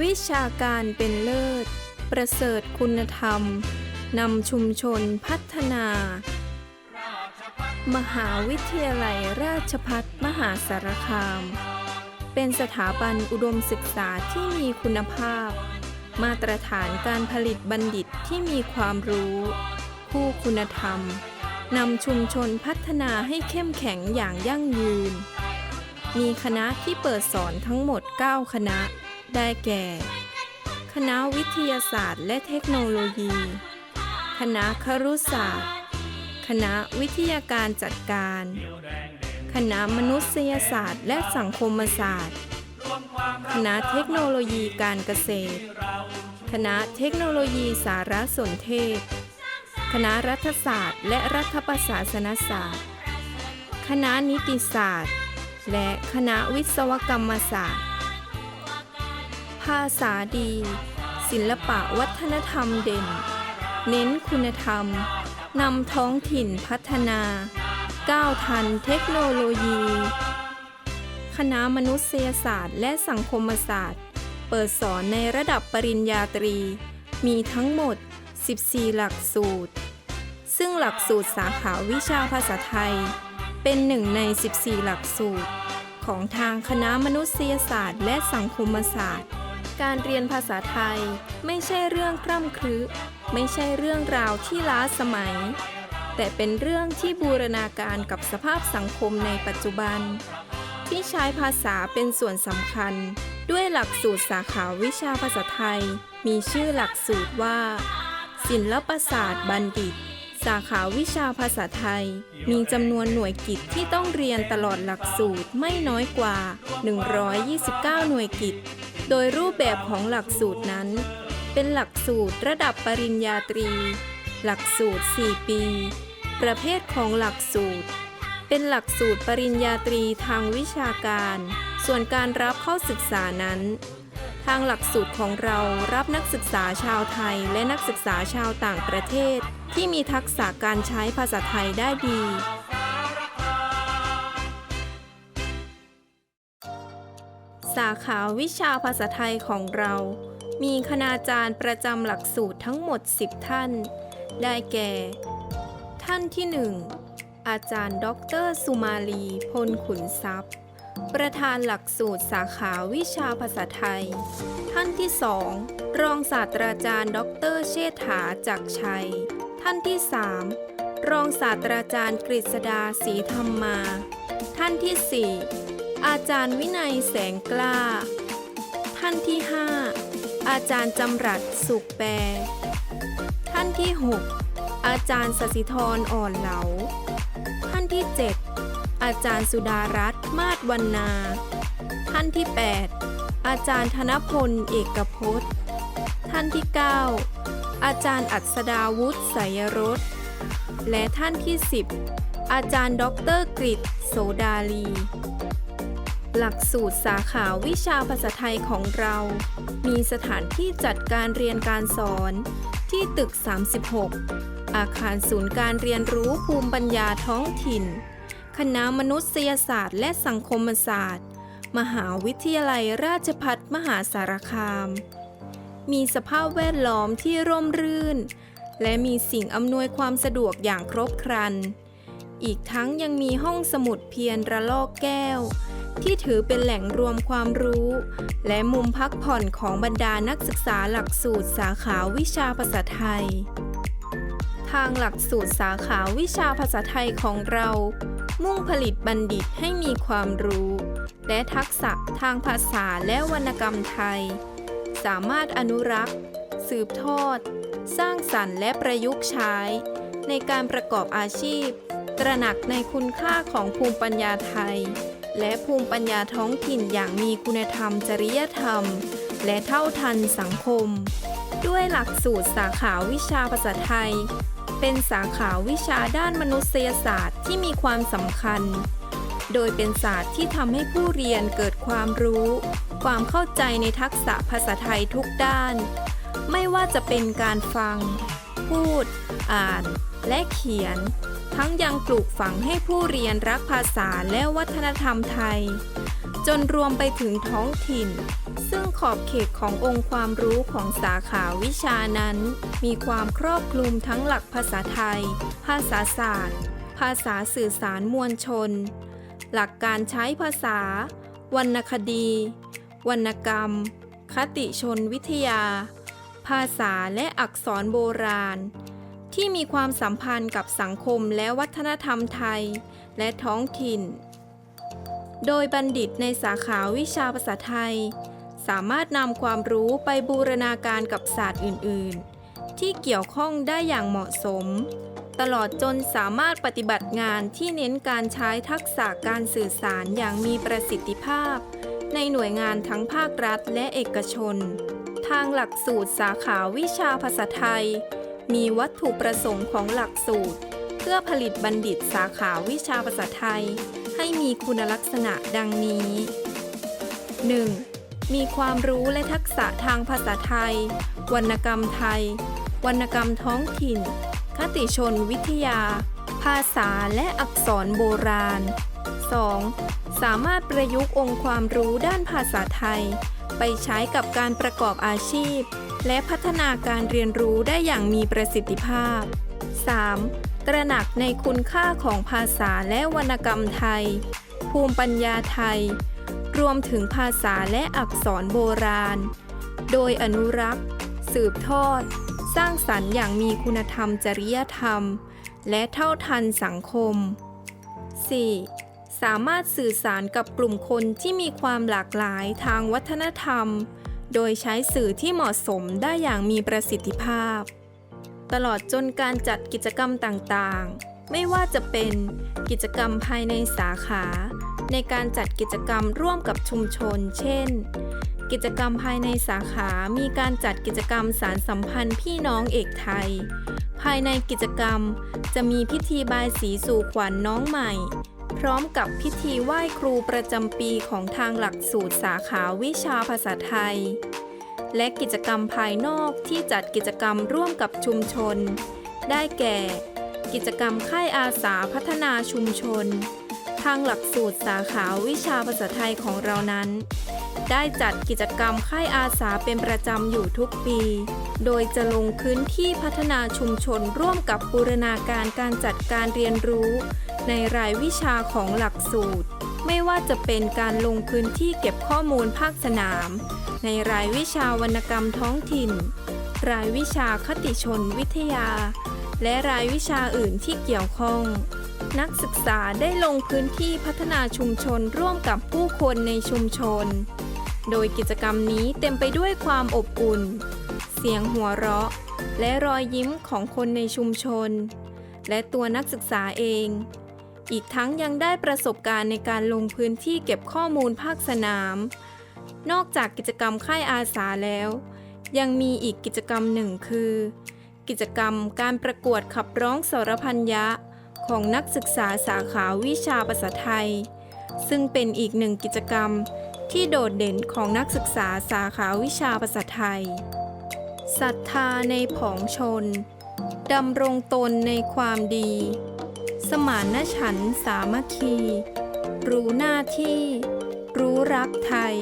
วิชาการเป็นเลิศ ประเสริฐคุณธรรม นำชุมชนพัฒนา มหาวิทยาลัยราชพัฒมหาสารคาม เป็นสถาบันอุดมศึกษาที่มีคุณภาพ มาตรฐานการผลิตบัณฑิตที่มีความรู้ ผู้คุณธรรม นำชุมชนพัฒนาให้เข้มแข็งอย่างยั่งยืน มีคณะที่เปิดสอนทั้งหมด 9 คณะ ได้แก่ คณะวิทยาศาสตร์และเทคโนโลยี คณะครุศาสตร์ คณะวิทยาการจัดการ คณะมนุษยศาสตร์และสังคมศาสตร์ คณะเทคโนโลยีการเกษตร คณะเทคโนโลยีสารสนเทศ คณะรัฐศาสตร์และรัฐประศาสนศาสตร์ คณะนิติศาสตร์ และคณะวิศวกรรมศาสตร์ ภาษาดี ศิลปะวัฒนธรรมเด่น เน้นคุณธรรม นำท้องถิ่นพัฒนา ก้าวทันเทคโนโลยี คณะมนุษยศาสตร์และสังคมศาสตร์ เปิดสอนในระดับปริญญาตรี มีทั้งหมด 14 หลักสูตร ซึ่งหลักสูตรสาขาวิชาภาษาไทย เป็นหนึ่งใน 14 หลักสูตรของทางคณะมนุษยศาสตร์และสังคมศาสตร์ การเรียนภาษาไทย ไม่ใช่เรื่องคร่ำครึไม่ใช่เรื่องราวที่ล้าสมัย แต่เป็นเรื่องที่บูรณาการกับสภาพสังคมในปัจจุบัน ที่ใช้ภาษาเป็นส่วนสำคัญ ด้วยหลักสูตรสาขาวิชาภาษาไทย มีชื่อหลักสูตรว่า ศิลปศาสตร์บัณฑิต สาขาวิชาภาษาไทย มีจำนวนหน่วยกิจที่ต้องเรียนตลอดหลักสูตรไม่น้อยกว่า 129 หน่วยกิจ โดยรูปแบบของหลักสูตรนั้น เป็นหลักสูตรระดับปริญญาตรี หลักสูตร 4 ปี ประเภทของหลักสูตร เป็นหลักสูตรปริญญาตรีทางวิชาการ ส่วนการรับเข้าศึกษานั้น ทางหลักสูตรของเรารับนักศึกษาชาวไทยและนักศึกษาชาวต่างประเทศ ที่มีทักษะการใช้ภาษาไทยได้ดี สาขาวิชาภาษาไทยของเรา มีคณาจารย์ประจำหลักสูตรทั้งหมด 10 ท่าน ได้แก่ ท่านที่ 1 อาจารย์ดอกเตอรสุมาลีพลขุนทรัพย์ ประธานหลักสูตรสาขาวิชาภาษาไทย ท่านที่ 2 รองศาสตราจารย์ดอกเตอรเชษฐาจักรชัย ท่านที่ 3 รองศาสตราจารย์กฤษดาศรีธรรมมา ท่านที่ 4 อาจารย์วินัยแสงกล้า ท่านที่ 5 อาจารย์จำรัดสุขแปร ท่านที่ 6 อาจารย์สสิธรอ่อนเหลา ท่านที่ 7 อาจารย์สุดารัตน์มาศวรรณา ท่านที่ 8 อาจารย์ธนพลเอกพจน์ ท่านที่ 9 อาจารย์อัศดาวุฒิสายรสและท่านที่ 10 อาจารย์ด็อกเตอรกฤษโสดาลี หลักสูตรสาขาวิชาภาษาไทยของเรา มีสถานที่จัดการเรียนการสอน ที่ตึก 36 อาคารศูนย์การเรียนรู้ภูมิปัญญาท้องถิ่น คณะมนุษยศาสตร์และสังคมศาสตร์ มหาวิทยาลัยราชพัฒมหาสารคาม มีสภาพแวดล้อมที่ร่มรื่น และมีสิ่งอำนวยความสะดวกอย่างครบครัน อีกทั้งยังมีห้องสมุดเพียรระลอกแก้ว ที่ถือเป็นแหล่งรวมความรู้ และมุมพักผ่อนของบรรดานักศึกษาหลักสูตรสาขาวิชาภาษาไทย ทางหลักสูตรสาขาวิชาภาษาไทยของเรา มุ่งผลิตบัณฑิตให้มีความรู้ และทักษะทางภาษาและวรรณกรรมไทย สามารถอนุรักษ์ สืบทอด สร้างสรรค์และประยุกต์ใช้ ในการประกอบอาชีพ ตระหนักในคุณค่าของภูมิปัญญาไทย และภูมิปัญญาท้องถิ่นอย่างมีคุณธรรม จริยธรรม และเท่าทันสังคม ด้วยหลักสูตรสาขาวิชาภาษาไทย เป็นสาขาวิชาด้านมนุษยศาสตร์ที่มีความสำคัญ โดยเป็นศาสตร์ที่ทำให้ผู้เรียนเกิดความรู้ ความเข้าใจในทักษะภาษาไทยทุกด้าน ไม่ว่าจะเป็นการฟัง พูด อ่าน และเขียน ทั้งยังปลูกฝังให้ผู้เรียนรักภาษาและวัฒนธรรมไทย จนรวมไปถึงท้องถิ่น ซึ่งขอบเขตขององค์ความรู้ของสาขาวิชานั้น มีความครอบคลุมทั้งหลักภาษาไทย ภาษาศาสตร์ ภาษาสื่อสารมวลชน หลักการใช้ภาษา วรรณคดี วรรณกรรม คติชนวิทยา ภาษาและอักษรโบราณ ที่มีความสัมพันธ์กับสังคมและวัฒนธรรมไทย และท้องถิ่น โดยบัณฑิตในสาขาวิชาภาษาไทย สามารถนำความรู้ไปบูรณาการกับศาสตร์อื่น ๆ ที่เกี่ยวข้องได้อย่างเหมาะสม ตลอดจนสามารถปฏิบัติงานที่เน้นการใช้ทักษะการสื่อสารอย่างมีประสิทธิภาพ ในหน่วยงานทั้งภาครัฐและเอกชน ทางหลักสูตรสาขาวิชาภาษาไทย มีวัตถุประสงค์ของหลักสูตร เพื่อผลิตบัณฑิตสาขาวิชาภาษาไทย ให้มีคุณลักษณะดังนี้ 1. มีความรู้และทักษะทางภาษาไทย วรรณกรรมไทย วรรณกรรมท้องถิ่น คติชนวิทยา ภาษาและอักษรโบราณ 2. สามารถประยุกต์องค์ความรู้ด้านภาษาไทย ไปใช้กับการประกอบอาชีพ และพัฒนาการเรียนรู้ได้อย่างมีประสิทธิภาพ 3. ตระหนักในคุณค่าของภาษาและวรรณกรรมไทย ภูมิปัญญาไทย รวมถึงภาษาและอักษรโบราณ โดยอนุรักษ์ สืบทอด สร้างสรรค์อย่างมีคุณธรรมจริยธรรม และเท่าทันสังคม 4. สามารถสื่อสารกับกลุ่มคนที่มีความหลากหลายทางวัฒนธรรม โดยใช้สื่อที่เหมาะสมได้อย่างมีประสิทธิภาพ ตลอดจนการจัดกิจกรรมต่างๆ ไม่ว่าจะเป็นกิจกรรมภายในสาขา ในการจัดกิจกรรมร่วมกับชุมชน เช่น กิจกรรมภายในสาขามีการจัดกิจกรรมสารสัมพันธ์พี่น้องเอกไทย ภายในกิจกรรมจะมีพิธีบายสีสู่ขวัญน้องใหม่ พร้อมกับพิธีไหว้ครูประจำปีของทางหลักสูตรสาขาวิชาภาษาไทย และกิจกรรมภายนอกที่จัดกิจกรรมร่วมกับชุมชน ได้แก่ กิจกรรมค่ายอาสาพัฒนาชุมชน ทางหลักสูตรสาขาวิชาภาษาไทยของเรานั้น ได้จัดกิจกรรมค่ายอาสาเป็นประจำอยู่ทุกปีโดยจะลงพื้นที่พัฒนาชุมชนร่วมกับบูรณาการการจัดการเรียนรู้ ในรายวิชาของหลักสูตร ไม่ว่าจะเป็นการลงพื้นที่เก็บข้อมูลภาคสนาม ในรายวิชาวรรณกรรมท้องถิ่น รายวิชาคติชนวิทยา และรายวิชาอื่นที่เกี่ยวข้อง นักศึกษาได้ลงพื้นที่พัฒนาชุมชนร่วมกับผู้คนในชุมชน โดยกิจกรรมนี้เต็มไปด้วยความอบอุ่น เสียงหัวเราะ และรอยยิ้มของคนในชุมชนและตัวนักศึกษาเอง อีกทั้งยังได้ประสบการณ์ในการลงพื้นที่เก็บข้อมูลภาคสนาม นอกจากกิจกรรมค่ายอาสาแล้ว ยังมีอีกกิจกรรมหนึ่งคือ กิจกรรมการประกวดขับร้องสรพัญญะของนักศึกษาสาขาวิชาภาษาไทย ซึ่งเป็นอีกหนึ่งกิจกรรมที่โดดเด่นของนักศึกษาสาขาวิชาภาษาไทยศรัทธาในผองชนดำรงตนในความดี สมานฉันสามัคคี รู้หน้าที่ รู้รักไทย